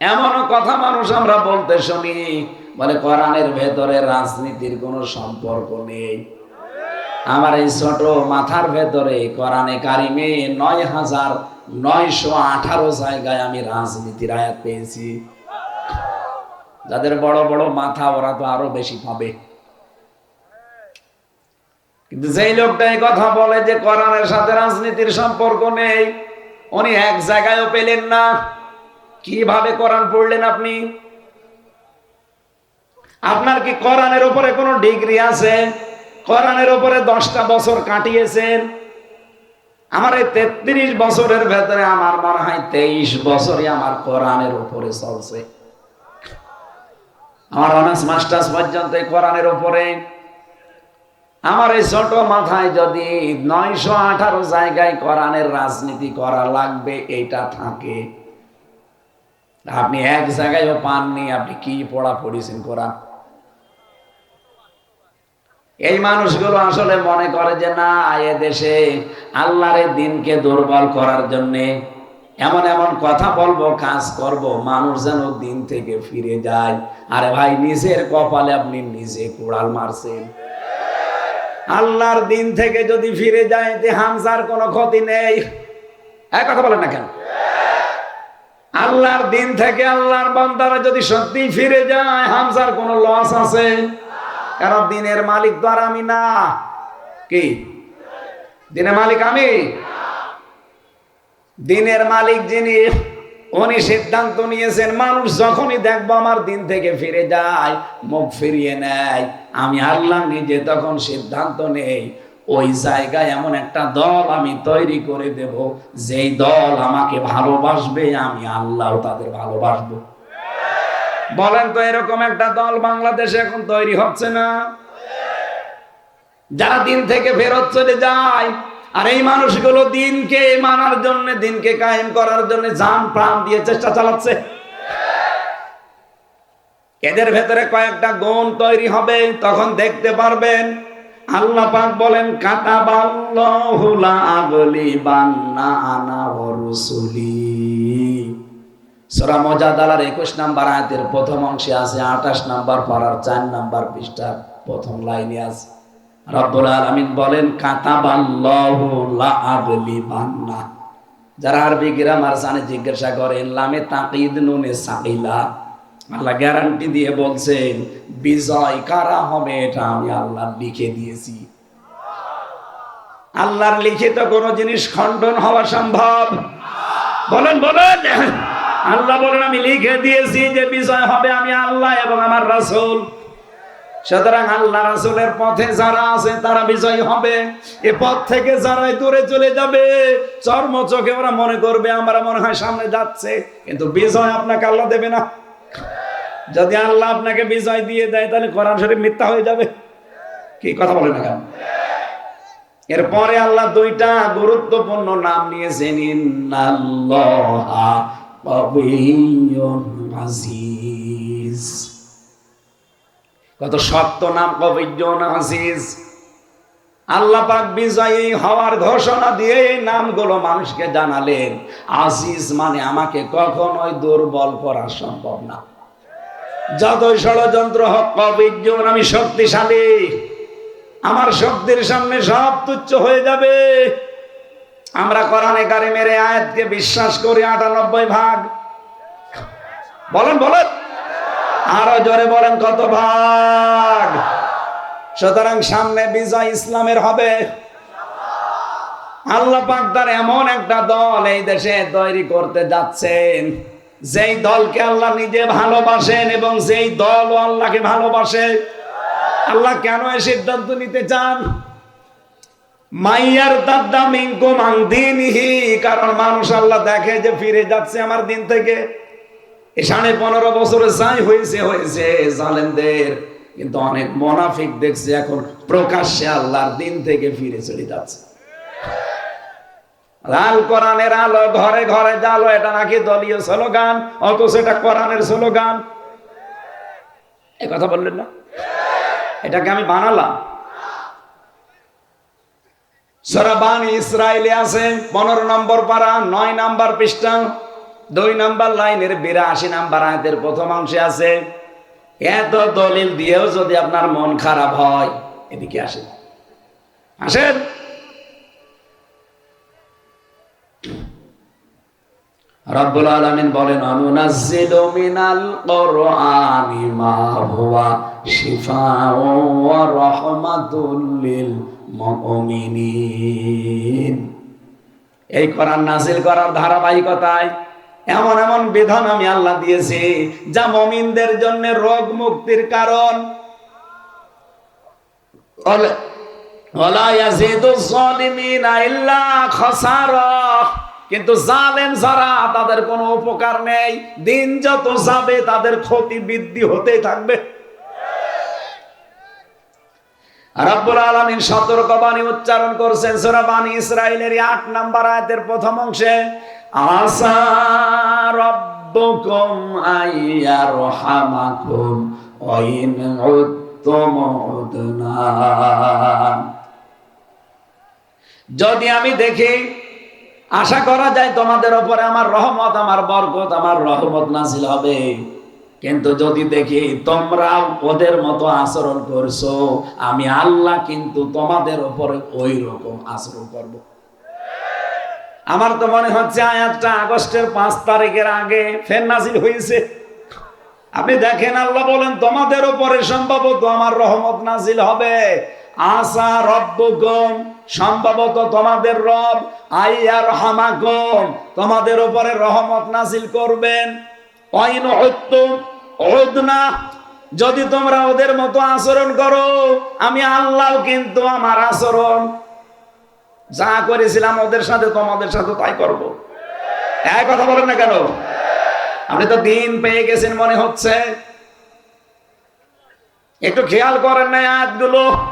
এমনও কথা মানুষ আমরা বলতে শুনি, বলে কোরআনের ভেতরে রাজনীতির কোনো সম্পর্ক নেই। আমার এই ছোট মাথার ভেতরে কোরআনে কারিমে নয় হাজার নয়শো আঠারো জায়গায় আমি রাজনীতির আয়াত পেয়েছি। যাদের বড় বড় মাথা ওরা তো আরও বেশি পাবে। কিন্তু যেই লোকটা এই কথা বলে যে কোরআনের সাথে রাজনীতির সম্পর্ক নেই, উনি এক জায়গায়ও পেলেন না। কীভাবে কোরআন পড়লেন আপনি? আপনার কি কোরআনের উপরে কোনো ডিগ্রি আছে? কোরআনের উপরে দশটা বছর কাটিয়েছেন? আমার এই তেত্রিশ বছরের ভেতরে আমার মনে হয় তেইশ বছরই আমার কোরআনের উপরে চলছে। আমার অনার্স, মাস্টার্স পর্যন্ত কোরআনের উপরে। আমার এই ছোট মাথায় যদি নয়শো আঠারো জায়গায় কোরআনের রাজনীতি করা লাগবে, এইটা থাকে। আপনি এক জায়গায়ও পাননি, আপনি কি পড়া পড়েছেন কোরআন? এই মানুষগুলো আসলে মনে করে যে না, এ দেশে আল্লাহর দিনকে দুর্বল করার জন্যে এমন এমন কথা বলব, কাজ করব, মানুষ যেন দিন থেকে ফিরে যায়। আরে ভাই, নিজের কপালে আপনি নিজে কোড়াল মারছেন। আল্লাহর দিন থেকে যদি ফিরে যায় যে হামজার কোনো ক্ষতি নেই। এক কথা বলেন না কেন? আল্লাহর দিন থেকে আল্লাহর বান্দারা যদি সত্যি ফিরে যায়, হামজার কোনো লস আছে? কারণ দিনের মালিক তো আর আমি না। কি? দিনের মালিক আমি? দিনের মালিক যিনি, উনি সিদ্ধান্ত নিয়েছেন, মানুষ যখনই দেখব আমার দিন থেকে ফিরে যায়, মুখ ফিরিয়ে নেয়। আমি আল্লাহ নিজে তখন সিদ্ধান্ত নেই। ওই জায়গায় এমন একটা দল আমি তৈরি করে দেব, যেই দল আমাকে ভালোবাসবে, আমি আল্লাহ তাদের ভালোবাসবো। বলেন তো এরকম একটা দল বাংলাদেশে এখন তৈরি হচ্ছে না? যারা দিন থেকে ফেরত চলে যায়, আর এই মানুষগুলো দিনকে মানার জন্য, দিনকে কায়েম করার জন্য যান প্রাণ দিয়ে চেষ্টা চালাচ্ছে। এদের ভেতরে কয়েকটা গুণ তৈরি হবে, তখন দেখতে পারবেন আল্লাহ পাক বলেন, কাতাবাল্লাহু লা আগলিবান্না আনা ওয়া রুসুলি। সূরা মুজাদালার 21 নাম্বার আয়াতের প্রথম অংশে আছে 28 নাম্বার পারার 4 নাম্বার পৃষ্ঠার প্রথম লাইনে আছে। রব্বুল আলামিন বলেন, কাতাবাল্লাহু লা আগলিবান্না যারা আরবি গ্রামার জানে, জিজ্ঞাসা করেন লামে তাকিদ নুনে সাকিলা। আল্লাহ গ্যারান্টি দিয়ে বলছেন, বিজয় কারা হবে এটা আমি আল্লাহ লিখে দিয়েছি। আল্লাহর লিখিত কোন জিনিস খণ্ডন হওয়া সম্ভব। বলেন বলেন। আল্লাহ বলেন, আমি লিখে দিয়েছি যে বিজয় হবে আমি আল্লাহ এবং আমার রাসূল। সুতরাং আল্লাহ রাসূলের পথে যারা আছে, তারা বিজয় হবে। এ পথ থেকে যারাই দূরে চলে যাবে, চর্ম চোখে ওরা মনে করবে, আমরা মনে হয় সামনে যাচ্ছে। কিন্তু বিজয় আপনাকে আল্লাহ দেবে না। যদি আল্লাহ আপনাকে বিজয় দিয়ে দেয়, তাহলে কোরআন শরীফ মিথ্যা হয়ে যাবে। কি কথা বলে না কেন? এরপরে আল্লাহ দুইটা গুরুত্বপূর্ণ নাম কবিয়্যুন আজিজ। কত শক্ত নাম কবিয়্যুন আজিজ। আল্লাহ পাক বিজয়ী হওয়ার ঘোষণা দিয়ে এই নামগুলো মানুষকে জানালেন। আজিজ মানে আমাকে কখনোই দুর্বল করা সম্ভব না। যতই ষড়যন্ত্র হোক কবিজন আমি শক্তিশালী। আমার শক্তির সামনে সব তুচ্ছ হয়ে যাবে। আমরা কোরআনে কারে মেরে আয়াতকে বিশ্বাস করি আটানব্বই ভাগ। বলেন বলেন। আরও জোরে বলেন কত ভাগ? সুতরাং সামনে বিজয় ইসলামের হবে। আল্লাহ পাক তার এমন একটা দল এই দেশে তৈরি করতে যাচ্ছেন। যেই দলকে আল্লাহ নিজে ভালোবাসেন এবং যেই দল আল্লাহকে ভালোবাসে, আল্লাহ কেন এই সিদ্ধান্ত নিতে চান? মাইয়ার দাদা মিঙ্কু মাংদিনহি কারণ মানুষ আল্লাহ দেখে যে ফিরে যাচ্ছে আমার দিন থেকে। সাড়ে পনেরো বছরে যাই হয়েছে হয়েছে জালেমদের, কিন্তু অনেক মোনাফিক দেখছে এখন প্রকাশ্যে আল্লাহর দিন থেকে ফিরে চলে যাচ্ছে। লাল কোরআনের আলো ঘরে ঘরে জালো এটা নাকি দলীয় স্লোগান? কোরআনের স্লোগান। এ কথা বললেন না? এটাকে আমি বানালাম। সরাবান ইসরায়েলে আছে পনেরো নম্বর পারা, নয় নাম্বার পৃষ্ঠা, দুই নাম্বার লাইনের বিরাশি নাম্বার আয়াতের প্রথম অংশে আছে, এত দলিল দিয়েও যদি আপনার মন খারাপ হয়, এদিকে আসেন। আসেন। রব্বুল বলেন মিনাল কোরআনি মা হুয়া লিল মুমিনিন। এই কোরআন নাজিল করার ধারাবাহিকতায় এমন এমন বিধান আমি আল্লাহ দিয়েছি, যা মমিনদের জন্য রোগ মুক্তির কারণ। ওলা- ওলা ইয়াজিদু যালিমিনা ইল্লা খাসারা। কিন্তু জালেম যারা, তাদের কোনো উপকার নেই। দিন যত যাবে, তাদের ক্ষতি বৃদ্ধি হতেই থাকবে। উচ্চারণ করছেন সূরা বানী ইসরাইলের 8 নাম্বার আয়াতের প্রথম অংশে যদি আমি দেখি আশা করা যায় তোমাদের ওপরে আমার রহমত, আমার বরকত, আমার রহমত নাজিল হবে। কিন্তু যদি দেখি তোমরা ওদের মতো আচরণ করছ, আমি আল্লাহ কিন্তু তোমাদের উপরে ওই রকম আচরণ করব। আমার তো মনে হচ্ছে আয়াতটা আগস্টের পাঁচ তারিখের আগে ফের নাজিল হয়েছে। আপনি দেখেন আল্লাহ বলেন, তোমাদের উপরে সম্ভবত আমার রহমত নাজিল হবে। আসা রব্বুকুম সম্ভবত তোমাদের রব আইয়ার হামাকুম তোমাদের উপরে রহমত নাজিল করবেন। অইন হত্যুম ওদনা যদি তোমরা ওদের মতো আচরণ করো, আমি আল্লাহ কিন্তু আমার আচরণ। যা করেছিলাম ওদের সাথে, তোমাদের সাথে তাই করব। এক কথা বলেন না কেন? আপনি তো দিন পেয়ে গেছেন মনে হচ্ছে। একটু খেয়াল করেন না আয়াতগুলো।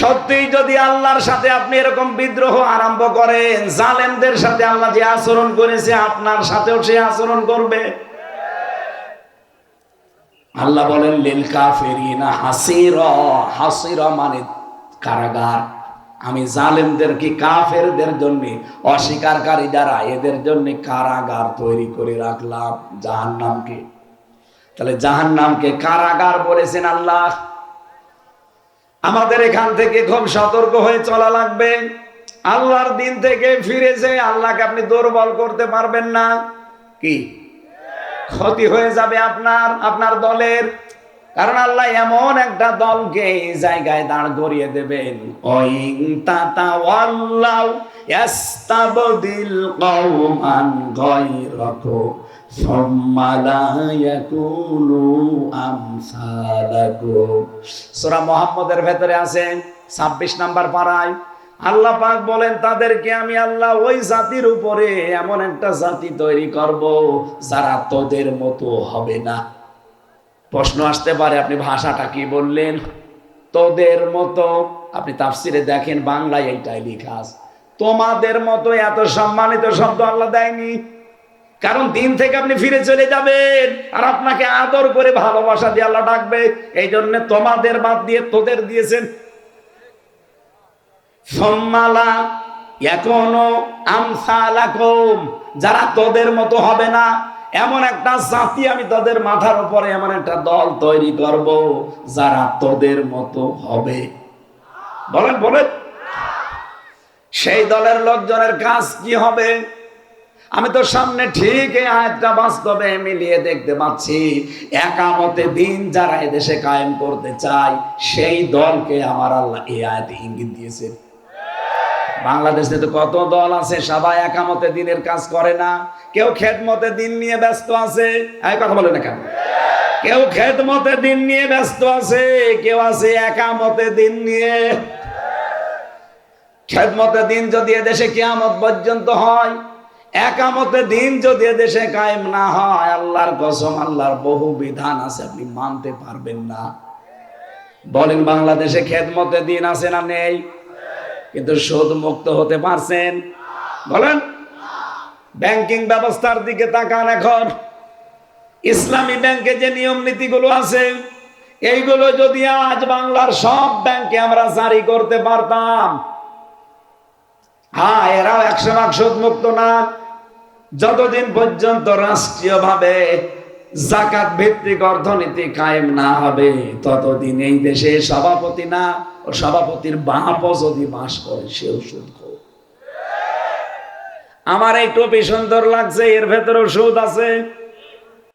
সত্যি যদি আল্লাহর সাথে আপনি এরকম বিদ্রোহ আরম্ভ করেন, জালেমদের সাথে আল্লাহ যে আচরণ করেছে, আপনার সাথেও সে আচরণ করবে। আল্লাহ বলেন, লিল কাফেরিনা হাসির। হাসির মানে কারাগার। আমি জালেমদের কি কাফেরদের জন্য অস্বীকারী যারা এদের জন্য কারাগার তৈরি করে রাখলাম জাহান্নামকে? তাহলে জাহান্নামকে কারাগার বলেছেন আল্লাহ। আমাদের এখান থেকে খুব সতর্ক হয়ে চলা লাগবে। আল্লাহর দিন থেকে ফিরে ফিরেছে আল্লাহকে আপনি দুর্বল করতে পারবেন না। কি? ক্ষতি হয়ে যাবে আপনার আপনার দলের। কারণ আল্লাহ এমন একটা দলকে জায়গায় দাঁড় করিয়ে দেবেন। ওইং তাতা সূরা মুহাম্মদের ভেতরে আছে 26 নাম্বার পারায় আল্লাহ পাক বলেন, তাদেরকে আমি আল্লাহ ওই জাতির উপরে এমন একটা জাতি তৈরি করব যারা তোদের মতো হবে না। প্রশ্ন আসতে পারে, আপনি ভাষাটা কি বললেন? তোদের মতো। আপনি তাফসিরে দেখেন, বাংলায় এইটাই লেখা তোমাদের মতো এত সম্মানিত শব্দ আল্লাহ দেয়নি কারণ দিন থেকে আপনি ফিরে চলে যাবেন। আর আপনাকে আদর করে ভালোবাসা দিয়ে আল্লাহ ডাকবে। এই জন্য তোমাদের বাদ দিয়ে তোদের দিয়েছেন। সম্মালা এখনও আমসালাকুম, যারা তোদের মতো হবে না। এমন একটা জাতি আমি তাদের মাথার উপরে এমন একটা দল তৈরি করব, যারা তোদের মতো হবে। বলেন বলেন। সেই দলের লোকজনের কাজ কি হবে? আমি তো সামনে ঠিক এই আয়াতটা বাস্তবে মিলিয়ে দেখতে পাচ্ছি। একামতে দিন যারা এদেশে কায়েম করতে চায়, সেই দলকে আমার আল্লাহ এই আয়াতে ইঙ্গিত দিয়েছেন বাংলাদেশে তো কত দল আছে, সবাই একামতে দিনের কাজ করে না। কেউ খেদমতে দিন নিয়ে ব্যস্ত আছে, এই কথা বলে না কেন? কেউ খেদমতে দিন নিয়ে ব্যস্ত আছে, কেউ আছে একামতে দিন নিয়ে। খেদমতে দিন যদি এদেশে কিয়ামত পর্যন্ত হয় একামতে দিন যদি এদেশে কায়েম না হয়, আল্লাহর কসম, আল্লাহর বহু বিধান আছে, আপনি মানতে পারবেন না। বলেন, বাংলাদেশে খেদমতে দিন আছে না নেই? কিন্তু সুদ মুক্ত হতে পারছেন? বলেন, ব্যাংকিং ব্যবস্থার দিকে তাকান এখন। ইসলামী ব্যাংকে যে নিয়ম নীতিগুলো আছে, এইগুলো যদি আজ বাংলার সব ব্যাংকে আমরা জারি করতে পারতাম হ্যাঁ এরাও একশো ভাগ সুদ মুক্ত না। যতদিন পর্যন্ত রাষ্ট্রীয়ভাবে জাকাত ভিত্তিক অর্থনীতি কায়েম না হবে, ততদিন এই দেশে সভাপতি না ও সভাপতির বাপ যদি বাস করে, সেও সুদ আমার এই টুপি সুন্দর লাগছে, এর ভেতরে সুদ আছে।